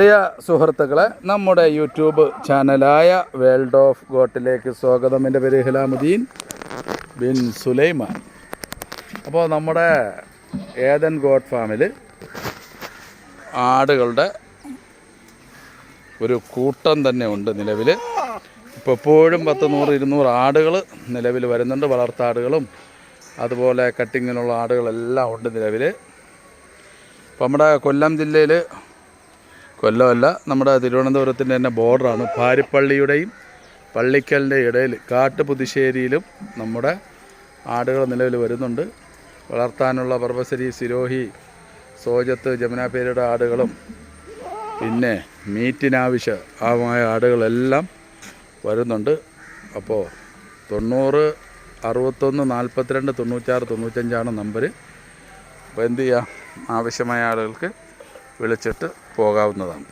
പ്രിയ സുഹൃത്തുക്കളെ നമ്മുടെ യൂട്യൂബ് ചാനലായ വേൾഡ് ഓഫ് ഗോട്ടിലേക്ക് സ്വാഗതം. എന്റെ പേര് ഹിലാമുദ്ദീൻ ബിൻ സുലൈമാൻ. അപ്പോൾ നമ്മുടെ ഏതൻ ഗോട്ട് ഫാമിൽ ആടുകളുടെ ഒരു കൂട്ടം തന്നെ ഉണ്ട് നിലവിൽ ഇപ്പോൾ എപ്പോഴും പത്ത് നൂറ് ഇരുന്നൂറ് ആടുകൾ നിലവിൽ വരുന്നുണ്ട്. വളർത്താടുകളും അതുപോലെ കട്ടിങ്ങിനുള്ള ആടുകളെല്ലാം ഉണ്ട് നിലവിൽ അപ്പോൾ നമ്മുടെ കൊല്ലം ജില്ലയിൽ കൊല്ലമല്ല നമ്മുടെ തിരുവനന്തപുരത്തിന്റെ തന്നെ ബോർഡറാണ്. ഭാരിപ്പള്ളിയുടെയും പള്ളിക്കലിന്റെ ഇടയിൽ കാട്ടുപുതുശ്ശേരിയിലും നമ്മുടെ ആടുകൾ നിലവിൽ വരുന്നുണ്ട്. വളർത്താനുള്ള പർവസരി സിരോഹി സോജത്ത് ജമുനാപേരിയുടെ ആടുകളും പിന്നെ മീറ്റിനാവശ്യമായ ആടുകളെല്ലാം വരുന്നുണ്ട്. അപ്പോൾ തൊണ്ണൂറ് അറുപത്തൊന്ന് നാൽപ്പത്തിരണ്ട് തൊണ്ണൂറ്റാറ് തൊണ്ണൂറ്റഞ്ചാണ് നമ്പർ അപ്പോൾ എന്ത് ചെയ്യുക ആവശ്യമായ ആളുകൾക്ക് വിളിച്ചിട്ട് പോകാവുന്നതാണ്.